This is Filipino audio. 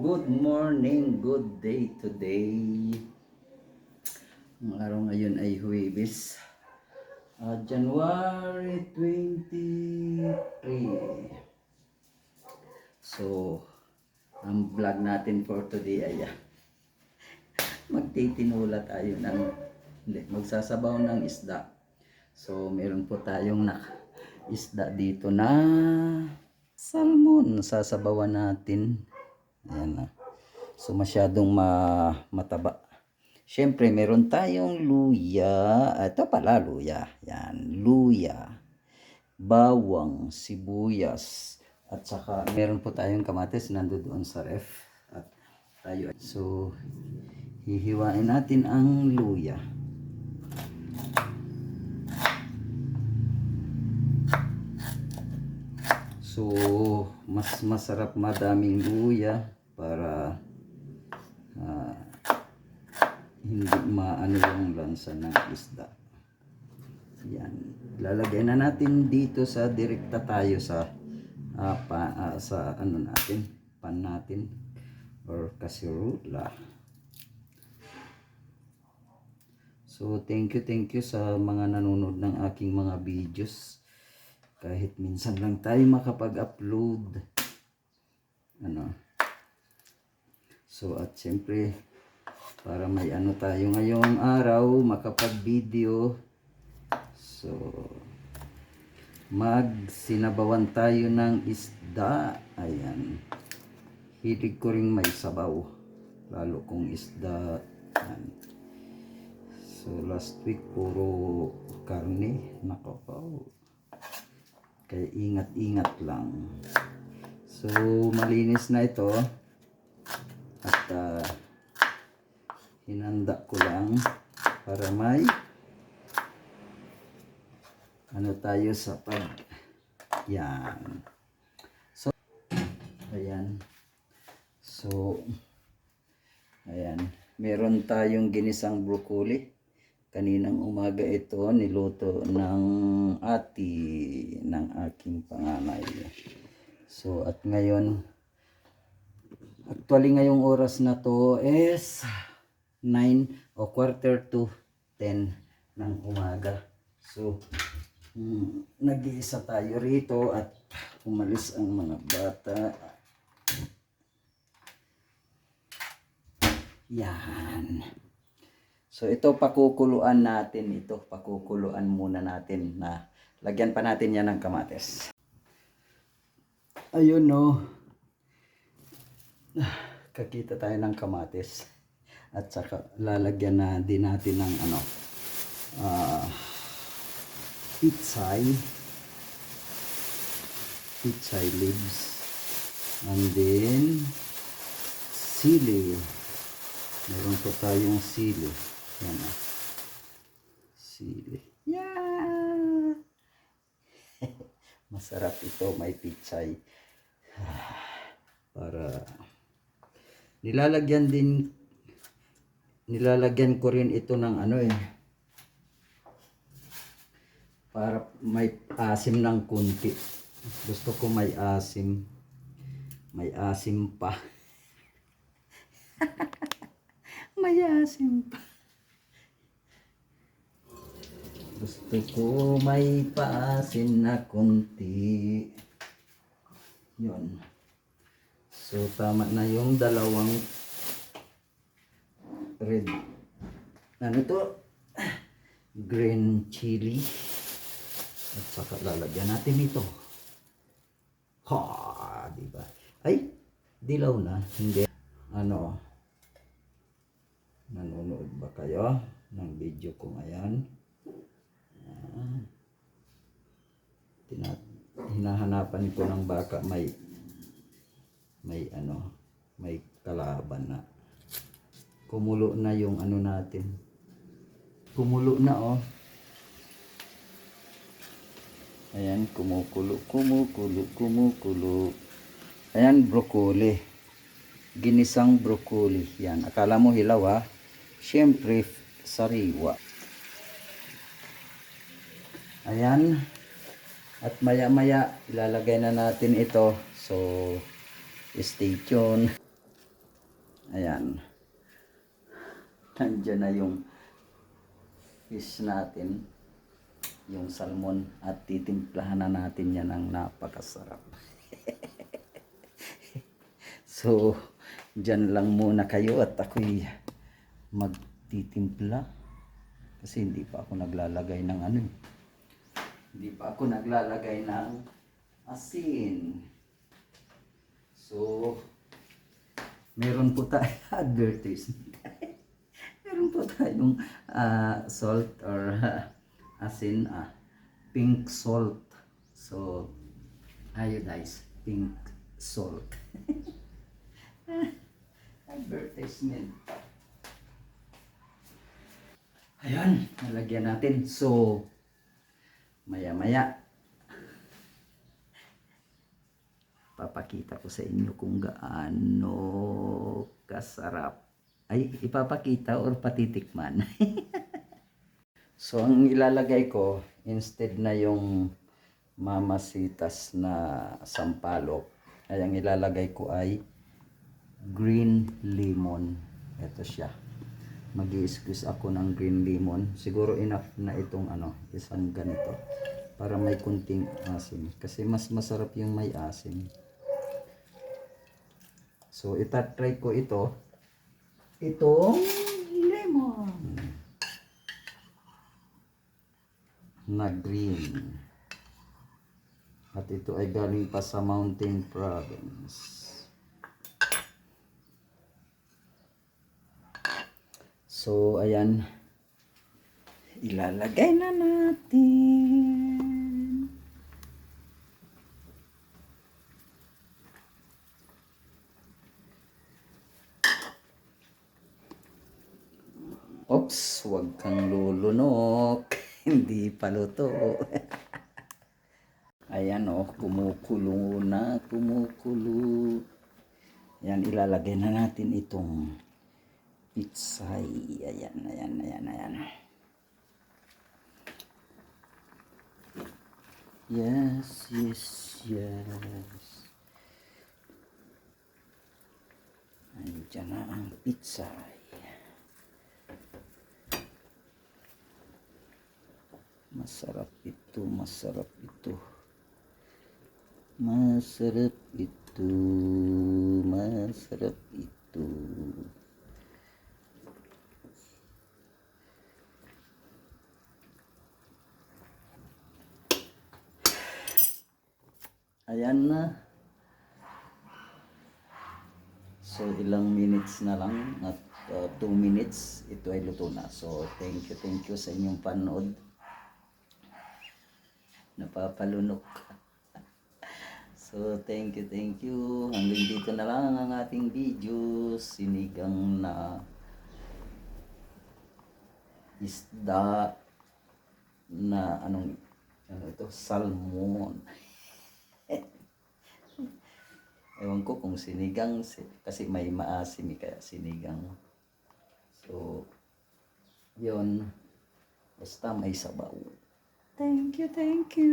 good morning, good day today. Ang araw ngayon ay Huwebes. ah, January 23. So, ang vlog natin for today ay ah, magtitinula tayo ng hindi, magsasabaw ng isda. So, meron po tayong na isda dito na salmon. Sasabawan natin. Ayan na. So, masyadong ma mataba. Siyempre, meron tayong luya. Ah, Ito pala, luya. Yan, luya. Bawang, sibuyas. At saka, meron po tayong kamatis nandoon sa ref. At tayo. So, hihiwain natin ang luya. So, mas masarap madaming luya para ah, hindi maano yung lansa ng isda. Yan. Lalagay na natin dito sa direkta tayo sa ah, pa, ah, sa ano natin, pan natin or kasirula. So, thank you, thank you sa mga nanonood ng aking mga videos. Kahit minsan lang tayo makapag-upload. Ano. So, at siyempre, para may ano tayo ngayong araw, makapag-video. So, magsinabawan tayo ng isda. Ayan. Hilig ko rin may sabaw. Lalo kung isda. Ayan. So, last week, puro karne. Nako po. Kaya ingat-ingat lang. So, malinis na ito. At ah, hinanda ko lang para may ano tayo sa pag yan. So, ayan. So, ayan. Meron tayong ginisang broccoli. Kaninang umaga ito niluto ng ati ng aking panganay. So at ngayon actually ngayong oras na to is 9 o quarter to 10 ng umaga. So hmm, nag-iisa tayo rito at umalis ang mga bata. Yan. So ito pakukuluan natin ito, pakukuluan muna natin na lagyan pa natin yan ng kamates. Ayun no. Ah, Kakita tayo ng kamates. At saka lalagyan na din natin ng ano ah pitsay pitsay leaves and then sili Meron pa tayong sili. Yan ah. Sili. Yeah! Masarap ito, may pichay. Para nilalagyan din nilalagyan ko rin ito ng ano eh para may asim ng kunti. Gusto ko may asim. May asim pa. may asim pa. Gusto ko may paasin na kunti. Yun. So, tama na yung dalawang red. Ano to? Green chili. At saka lalagyan natin ito. Ha, di ba? Ay, dilaw na. Hindi. Ano? Nanonood ba kayo ng video ko ngayon? Ayan. Tina- hinahanapan ko ng baka may may ano, may kalaban na. Kumulo na yung ano natin. Kumulo na oh. Ayan, kumukulo, kumukulo, kumukulo. Ayan, broccoli. Ginisang broccoli. Yan, akala mo hilaw ha. Siyempre, sariwa. Ayan. At maya maya ilalagay na natin ito. So stay tuned. Ayan. Nandiyan na yung fish natin. Yung salmon. At titimplahan na natin yan ng napakasarap. so dyan lang muna kayo at ako'y magtitimpla. Kasi hindi pa ako naglalagay ng ano eh. Hindi pa ako naglalagay ng asin. So, meron po tayo advertisement. meron po tayong ah, salt or ah, asin, ah, pink salt. So, iodized pink salt. advertisement. Ayan, nalagyan natin. So, maya-maya, papakita ko sa inyo kung gaano kasarap. Ay, ipapakita or patitikman. so, ang ilalagay ko, instead na yung mamasitas na sampalok, ay ang ilalagay ko ay green lemon. Ito siya. Mag squeeze ako ng green lemon. Siguro enough na itong ano, isang ganito. Para may kunting asim. Kasi mas masarap yung may asim. So, itatry ko ito. Itong lemon. Na green. At ito ay galing pa sa Mountain Province. So, ayan. Ilalagay na natin. Oops, huwag kang lulunok. Hindi pa luto. Ayan oh, kumukulo na, kumukulo. Yan, ilalagay na natin itong pitsay. Ayan, ayan, ayan, ayan. Yes, yes, yes. Andiyan na ang pitsay. Masarap ito, masarap ito. Masarap ito, masarap ito. Ayan na. So, ilang minutes na lang at 2 minutes, ito ay luto na. So, thank you, thank you sa inyong panood. Napapalunok. so, thank you, thank you. Hanggang dito na lang ang ating video. Sinigang na isda na anong ano ito salmon ewan ko kung sinigang si- kasi may maasim eh, kaya sinigang. So yon basta may sabaw. Thank you thank you